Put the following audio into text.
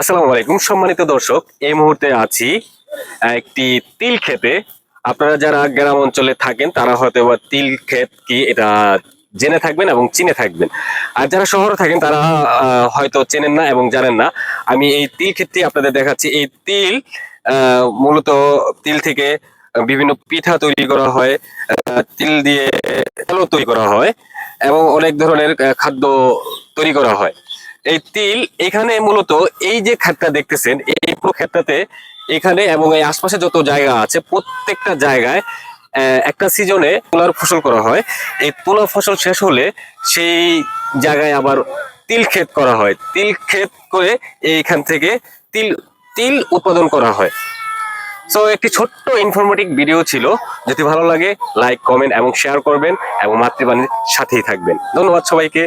আসসালামু আলাইকুম। সম্মানিত দর্শক, এই মুহূর্তে আছি একটি তিল ক্ষেতে আপনারা যারা গ্রাম অঞ্চলে থাকেন, তারা হয়তো বা তিল ক্ষেত কি এটা জেনে থাকবেন এবং চিনে থাকবেন। আর যারা শহরে থাকেন, তারা হয়তো চেনেন না এবং জানেন না। আমি এই তিল ক্ষেতটি আপনাদের দেখাচ্ছি। এই তিল মূলত তিল থেকে বিভিন্ন পিঠা তৈরি করা হয় তিল দিয়ে তেলও তৈরি করা হয় এবং অনেক ধরনের খাদ্য তৈরি করা হয়। এই তিল এখানে মূলত এই যে ক্ষেতটা দেখতেছেন, এই পুরো ক্ষেতটাতে এখানে এবং এই আশপাশে যত জায়গা আছে, প্রত্যেকটা জায়গায় একটা সিজনে তুলার ফসল করা হয়। এই তুলা ফসল শেষ হলে সেই জায়গায় আবার তিল ক্ষেত করা হয়। তিল ক্ষেত করে এইখান থেকে তিল তিল উৎপাদন করা হয়। সো একটি ছোট্ট ইনফরমেটিভ ভিডিও ছিল। যদি ভালো লাগে লাইক কমেন্ট এবং শেয়ার করবেন এবং মাতৃবাণীর সাথেই থাকবেন। ধন্যবাদ সবাইকে।